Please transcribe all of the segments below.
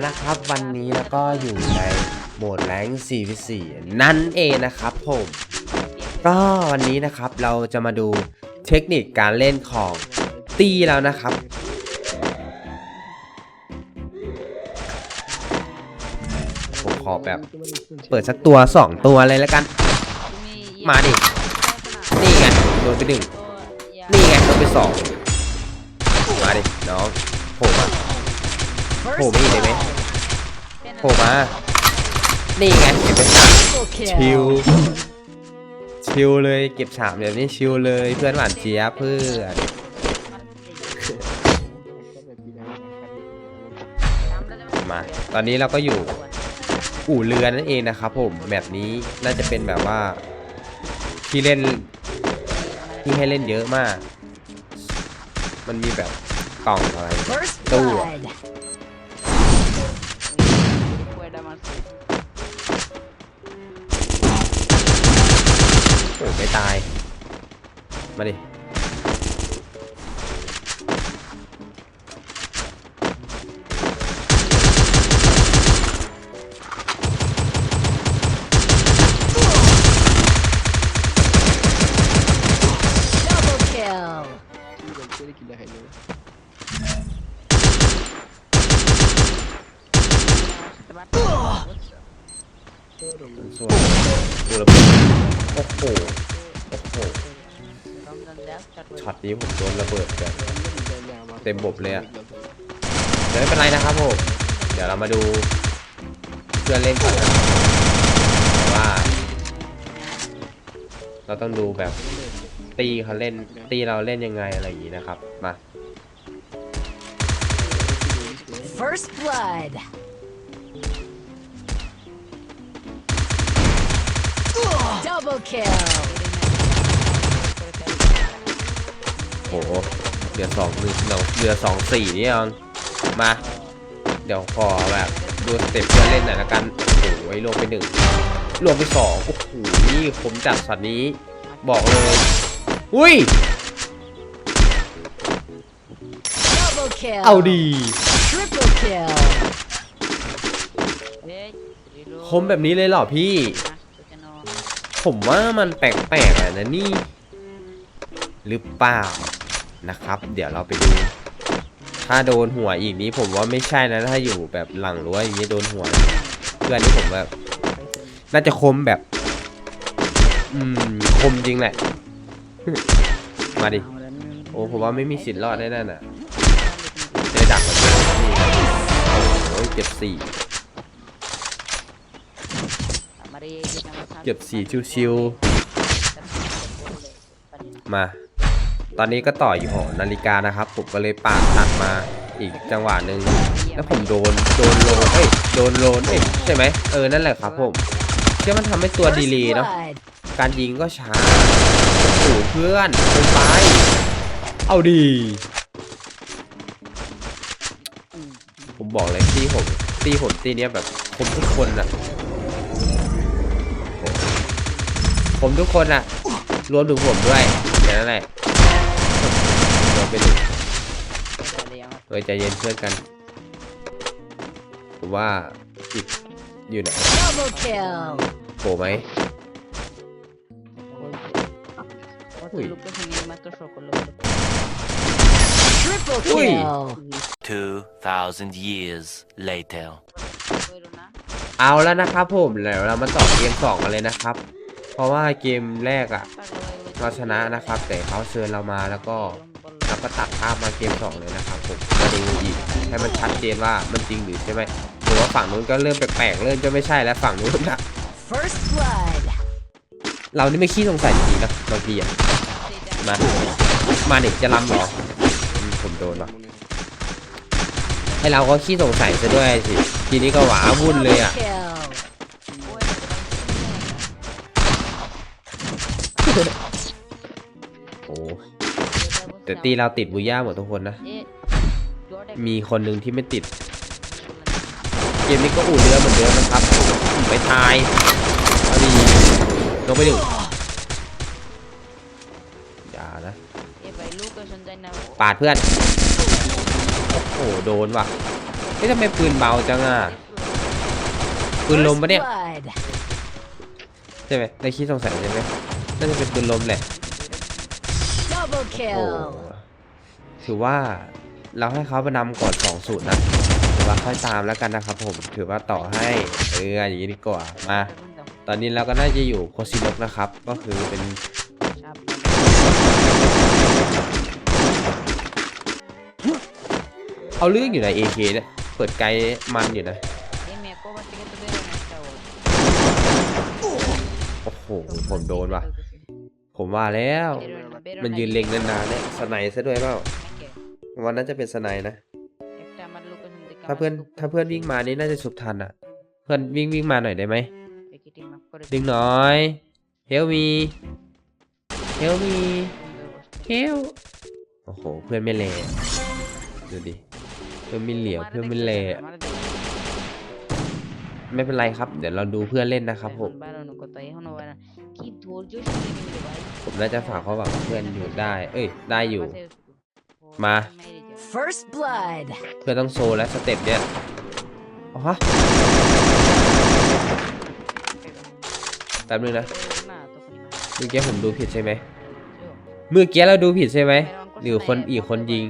แล้วนะครับ วันนี้แล้วก็อยู่ในโหมดแรง4 v 4นั่นเองนะครับผม ก็วันนี้นะครับเราจะมาดูเทคนิคการเล่นของตีแล้วนะครับ ผมขอแบบเปิดสักตัว 2 ตัวเลยแล้วกัน มาดิ นี่ไงโดนไปหนึ่งนี่ไงโดนไปสองมาดิน้อง โผล่ไม่อีกได้ไหมโผล่มา นี่ไงเก็บไปสามชิวชิวเลยเก็บสามเดี๋ยวนี้ชิวเลยเพื่อนหวานเจี๊ยบเพื่อนมา ตอนนี้เราก็อยู่ อู่เรือนั่นเองนะครับผมแบบนี้น่าจะเป็นแบบว่า ที่เล่น ที่ให้เล่นเยอะมาก มันมีแบบกล่องอะไร First ตู้ blood. โอ้ไม่ตาย มาดิ Double kill. ส่วนดูระเบิดโอ้โหโอ้โหช็อตนี้ผมโดนระเบิดแบบเต็มบบเลยอะเดี๋ยวไม่เป็นไรนะครับผมเดี๋ยวเรามาดูเพื่อนเล่นก่อนนะว่า เราต้องดูแบบตีเขาเล่นตีเราเล่นยังไงอะไรอย่างนี้นะครับมา First blood. Double kill. โหเรือสองหนึ่งเราเรือสองสี่นี่เองมา เดี๋ยวขอแบบดูสเต็ปเพื่อนเล่นหน่อยละกัน โอ้โหลงไปหนึ่งลงไปสองโอ้โหนี่ผมจัดช็อตนี้ บอกเลย อุ้ย Double kill. เอาดี Triple kill. คมแบบนี้เลยเหรอพี่ ผมว่ามันแปลกๆอะนะนี่ หรือเปล่านะครับ เดี๋ยวเราไปดู ถ้าโดนหัวอีกนี้ผมว่าไม่ใช่นะถ้าอยู่แบบหลังรั้วอย่างนี้โดนหัว เพื่อนนี่ผมแบบ น่าจะคมแบบ อืมคมจริงแหละ มาดิ โอ้ผมว่าไม่มีสิทธิ์รอดแน่ๆน่ะจอดักแบบนี้โอ้ยเจ็บสี่ เจ็บสี่ชิวๆ มา ตอนนี้ก็ต่ออยู่หอนาฬิกานะครับ ผมก็เลยปาดตัดมาอีกจังหวะหนึ่งแล้วผมโดนโดนโลนเอ้ยโดนโลนเอ้ยใช่ไหมเออนั่นแหละครับผมเชื่อมันทำให้ตัวดีเลยเนาะการยิงก็ช้าโอ้โหเพื่อนเป็นไปเอาดี ผมบอกเลยตีผมตีผมตีเนี้ยแบบผมทุกคนอะ ผมทุกคนอะรวมถึงผมด้วยแค่นั้นแหละโดนไปหนึ่งเฮ้ยใจเย็นเพื่อนกันผมว่าอีกอยู่ไหน Double kill. โผล่ไหม Uy. Triple Uy. kill. 2,000 years later. เอาแล้วนะครับผมแล้วเรามาต่อเกมสองกันเลยนะครับ เพราะว่าเกมแรกอะเราชนะนะครับ แต่เขาเชิญเรามาแล้วก็เราก็ตัดภาพมาเกมสองเลยนะครับผมมาดูอีกให้มันชัดเจนว่ามันจริงหรือใช่ไหมหรือว่าฝั่งนู้นก็เริ่มแปลกๆเริ่มจะไม่ใช่แล้วฝั่งนู้นอะ First blood. เรานี่ไม่ขี้สงสัยจริงๆนะบางทีอะมามาเด็กจะลำเหรออืมผมโดนว่ะให้เราก็ขี้สงสัยซะด้วยสิทีนี้ก็หวาวุ่นเลยอะ โอ้แต่ตีเราติดบูย่าหมดทุกคนนะ มีคนหนึ่งที่ไม่ติด เกมนี้ก็อู่เรือเหมือนเดิมนะครับ ไปทายเอาดีลงไปหนึ่งอย่านะปาดเพื่อน โอ้โห โดนว่ะเฮ้ยทำไมปืนเบาจังอะ ปืนลมปะเนี่ย ใช่ไหมในคิดสงสัยใช่ไหม น่าจะเป็นปืนลมแหละ Double โอ้ kill. ถือว่าเราให้เขาไปนำก่อนสองสูตรนะถือว่าค่อยตามแล้วกันนะครับผมถือว่าต่อให้เอออย่างนี้ดีกว่ามา ตอนนี้เราก็น่าจะอยู่โคซินกนะครับ ก็คือเป็นเอาเรื่องอยู่ใน AK เนี่ยเปิดไกลมันอยู่นะโอ้โหผมโดนว่ะ ผมว่าแล้ว มันยืนเล็งนานๆเนี่ยสไนซะด้วยเปล่าวันนั้นจะเป็นสไนนะ ถ้าเพื่อนถ้าเพื่อนวิ่งมานี่น่าจะสุบทันอะ เพื่อนวิ่งวิ่งมาหน่อยได้ไหมดึงหน่อยเฮลมีเฮลมีเฮลโอ้โห เพื่อนไม่เลดูดิ เพื่อนไม่เหลียว เพื่อนไม่เลไม่เป็นไรครับ เดี๋ยวเราดูเพื่อนเล่นนะครับผม ผมน่าจะฝากเขาแบบเพื่อนอยู่ได้ เอ้ย ได้อยู่ มา First blood. เพื่อนต้องโซและสเต็ปเนี่ยอ๋อฮะแป๊บนึงนะ เมื่อกี้ผมดูผิดใช่ไหม เมื่อกี้เราดูผิดใช่ไหม หรือคนอีกคนยิง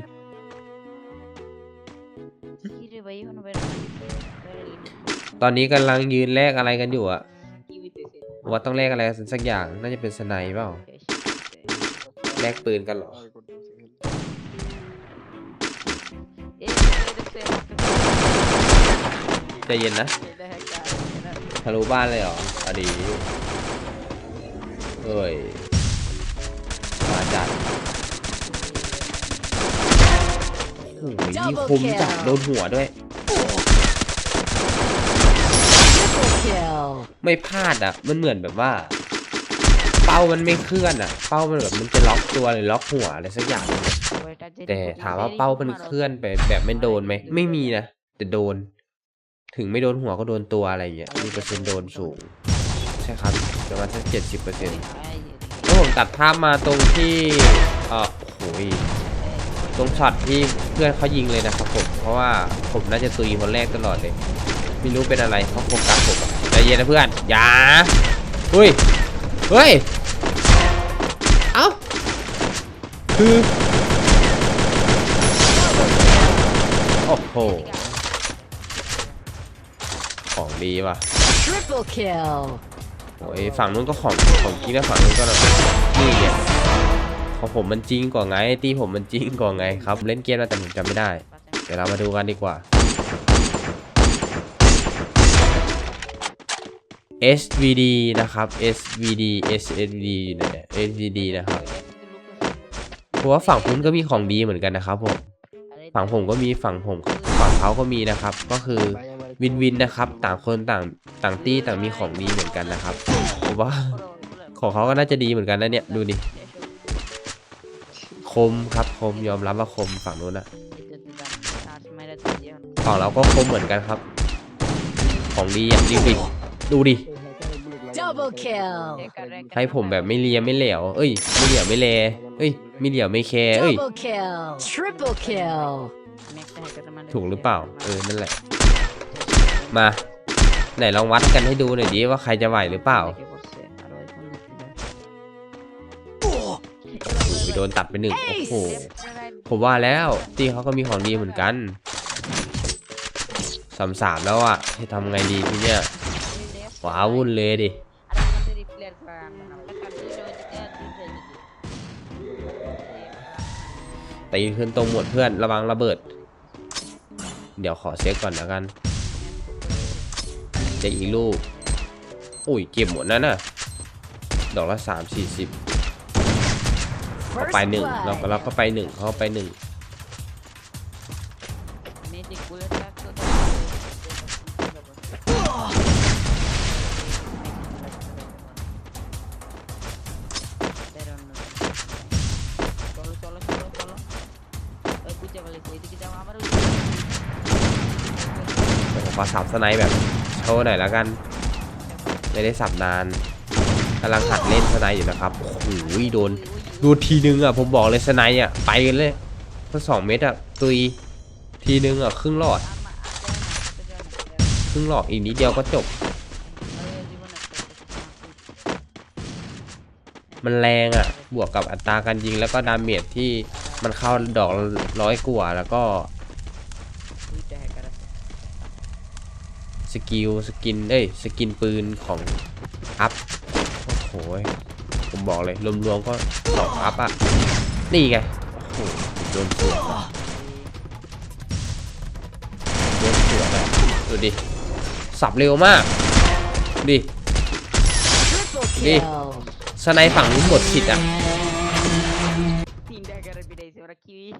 ตอนนี้กำลังยืนแลกอะไรกันอยู่อะ ว่าต้องแลกอะไรกันสักอย่าง น่าจะเป็นสไนเปล่าแลกปืนกันเหรอ ใจเย็นนะทะลุบ้านเลยเหรออดีเอ้ย มาจัดโอ้โหยี่คมจัดโดนหัวด้วย Triple kill. ไม่พลาดอะ มันเหมือนแบบว่า เป้ามันไม่เคลื่อนอะ เป้ามันแบบมันจะล็อกตัวหรือล็อกหัวอะไรสักอย่างหนึ่งแต่ถามว่าเป้ามันเคลื่อนไปแบบไม่โดนไหม ไม่มีนะ แต่โดน ถึงไม่โดนหัวก็โดนตัวอะไรอย่างเงี้ย มีเปอร์เซ็นต์โดนสูง ใช่ครับประมาณสักเจ็ดสิบเปอร์เซ็นต์แล้วผมตัดภาพมาตรงที่เออโอ้โหยตรงช็อตที่เพื่อนเขายิงเลยนะครับผม เพราะว่าผมน่าจะตุยคนแรกตลอดเลย ไม่รู้เป็นอะไรเขาโฟกัสผมอะใจ เย็นนะเพื่อน อย่าเฮ้ย เฮ้ย เอ้า คือ โอ้โห ของดีว่ะ Triple kill. โอ้ยฝั่งนู้นก็ของของจริงนะฝั่งนู้นก็แบบนี่ไงของผมมันจริงกว่าไง ตีผมมันจริงกว่าไงครับ เล่นเกมมาแต่ผมจำไม่ได้ เดี๋ยวเรามาดูกันดีกว่า SVD นะครับ SVD SVD เนี่ย SVD นะครับเพราะว่าฝั่งคุณก็มีของดีเหมือนกันนะครับผมฝั่งผมก็มีฝั่งผมฝั่งเขาก็มีนะครับ ก็คือวินวินนะครับ ต่างคนต่างต่างตี้ต่างมีของดีเหมือนกันนะครับผมว่าของเขาก็น่าจะดีเหมือนกันนะเนี่ยดูดิคมครับคมยอมรับว่าคมฝั่งนู้นนะฝั่งเราก็คมเหมือนกันครับ ของดีอะดูดิ ดูดิ Double kill. ให้ผมแบบไม่เลียไม่เหลวเอ้ย ไม่เหลียวไม่แลเอ้ย ไม่เหลียวไม่แคร์เอ้ย Double kill. Triple kill. ถูกหรือเปล่า เออ นั่นแหละ มา ไหนลองวัดกันให้ดูหน่อยดิว่าใครจะไหวหรือเปล่าโอ้โหโดนตัดไปหนึ่งโอ้โห ผมว่าแล้วตีเขาก็มีของดีเหมือนกันสามสามแล้วอะให้ทำไงดีทีเนี้ย ว้าวุ่นเลยดิตีขึ้นตรงหมดเพื่อนระวังระเบิด เดี๋ยวขอเช็คก่อนแล้วกันเช็คอีกลูก อุ้ยเก็บหมดนั่นน่ะ ดอกละสามสี่สิบเขาไปหนึ่งเราก็เราก็ไปหนึ่งเขาไปหนึ่ง เดี๋ยวผมขอสับสไนแบบโชว์หน่อยแล้วกัน ไม่ได้สับนานกำลังหัดเล่นสไนอยู่นะครับโอ้โหโดนดูทีนึงอะผมบอกเลยสไนอะไปกันเลยถ้าสองเม็ดอะตุยทีนึงอะครึ่งหลอดครึ่งหลอดอีกนิดเดียวก็จบ มันแรงอะบวกกับอัตราการยิงแล้วก็ดาเมจที่ มันเข้าดอกละร้อยกว่าแล้วก็สกิลสกินเอ้ยสกินปืนของอัพโอ้โหผมบอกเลยรวมๆก็สองอัพอะนี่ไงโอ้โหโดนสวนอะโดนสวนอะดูดิสับเร็วมากดิ Triple Đi. kill. สไนฝั่งนู้นหมดสิทธิ์อะ 语